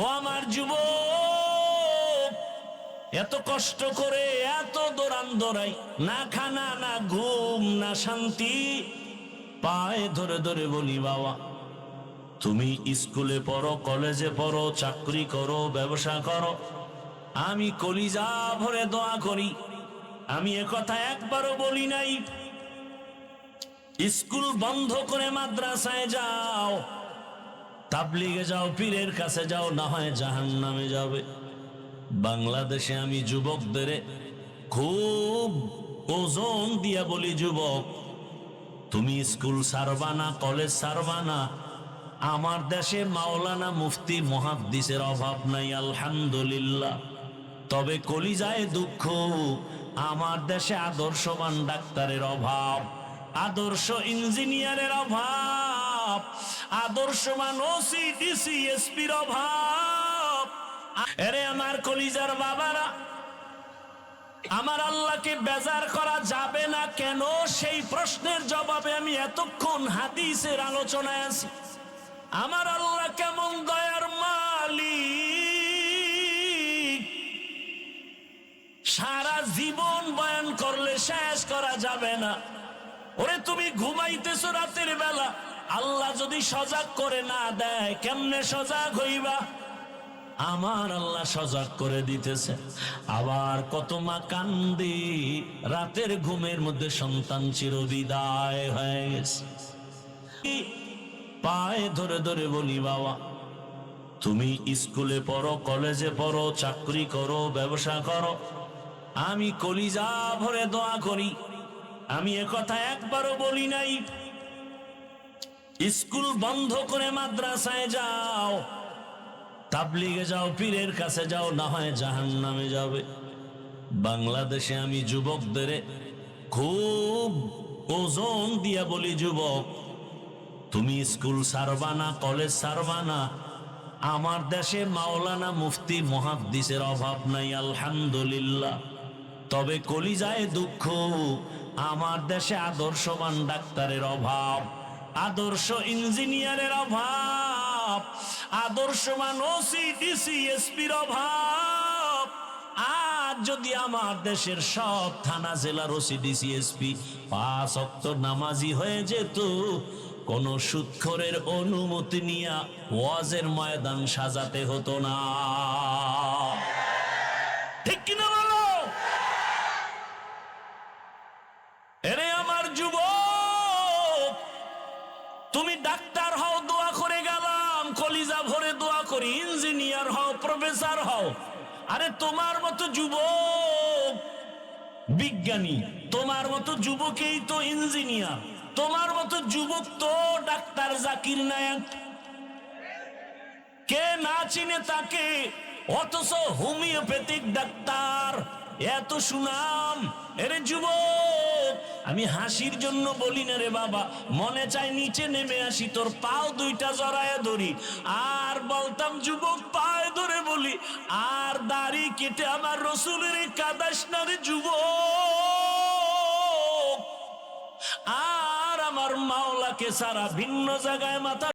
ও আমার যুব এত কষ্ট করে, এত দৌড়ান দৌড়াই না খানা, না ঘুম, না শান্তি, পায়ে ধরে ধরে বলি, বাবা, তুমি স্কুলে পড়ো, কলেজে পড়ো, চাকরি করো, ব্যবসা করো, আমি কলিজা ভরে দোয়া করি, আমি একথা একবারও বলি নাই। স্কুল বন্ধ করে মাদ্রাসায় যাও তাবলিগে যাও, পীরের কাছে যাও, না হয় জাহান নামে যাবে। বাংলাদেশে আমি যুবকদের খুব ওজন দিয়া বলি, যুবক, তুমি স্কুল সারবা না, কলেজ সারবা না, আমার দেশে মাওলানা মুফতি মহাদ্দিসের অভাব নাই, আলহামদুলিল্লাহ। তবে কলিজায় দুঃখ, আমার দেশে আদর্শবান ডাক্তারের অভাব, আদর্শ ইঞ্জিনিয়ারের অভাব আদর্শবান ওসি, ডিসি, এসপির অভাব। আরে আমার কলিজার বাবারা, আমার আল্লাহকে বেজার করা যাবে না কেন? সেই প্রশ্নের জবাবে আমি এতক্ষণ হাদিসের আলোচনায় আছি। আমার আল্লাহ কেমন দয়ার মালিক। সারা জীবন বয়ান করলে শেষ করা যাবে না। ওরে তুমি ঘুমাইতেছো রাতের বেলা। আল্লাহ যদি সজাগ করে না দেয়, কেমনে সজাগ হইবা? আমার আল্লাহ সজাগ করে দিতেছে। আবার কত মা কান্দি রাতের ঘুমের মধ্যে সন্তান চিরবিদায় হয়ে গেছে। পায়ে ধরে ধরে বলি, বাবা, তুমি স্কুলে পড়ো, কলেজে পড়ো, চাকরি করো, ব্যবসা করো, আমি কলিজা ভরে দোয়া করি। আমি একথা একবারও বলি নাই। স্কুল বন্ধ করে মাদ্রাসায় যাও। তাবলিগে যাও, পীরের কাছে যাও, না হয় জাহান নামে যাবে। বাংলাদেশে আমি যুবকদের খুব ওজন দিয়া বলি, যুবক, তুমি স্কুল সারবা না, কলেজ সারবা না। আমার দেশে মাওলানা মুফতি মহাদ্দিসের অভাব নাই, আলহামদুলিল্লাহ। তবে কলিজায় দুঃখ, আমার দেশে আদর্শবান ডাক্তারের অভাব। আদর্শ ইঞ্জিনিয়ারের অভাব আদর্শবান ওসি ডিসি এসপির অভাব। আর যদি আমার দেশের সব থানা জেলার ওসি ডিসি এসপি পাঁচ অক্ত নামাজি হয়ে যেত, কোন সুৎখরের অনুমতি নিয়ে ওয়াজের ময়দান সাজাতে হতো না। প্রফেসর হও। আরে তোমার মতো যুবক বিজ্ঞানী, তোমার মতো যুবকেই তো ইঞ্জিনিয়ার, তোমার মতো যুবক তো ডাক্তার জাকির নায়ক। কে না চিনে তাকে? অথচ হোমিওপ্যাথিক ডাক্তার। এত সুনাম। এরে যুবক, আমি হাসির জন্য বলি না রে বাবা। মনে চাই নিচে নেমে আসি, তোর পাও দুইটা জড়ায় ধরি। আর বলতাম, যুবক, পায়ে ধরে বলি, আর দাড়ি কেটে আমার রসুলের কাদাস না রে যুবক। আর আমার মাওলাকে সারা ভিন্ন জায়গায় মাথা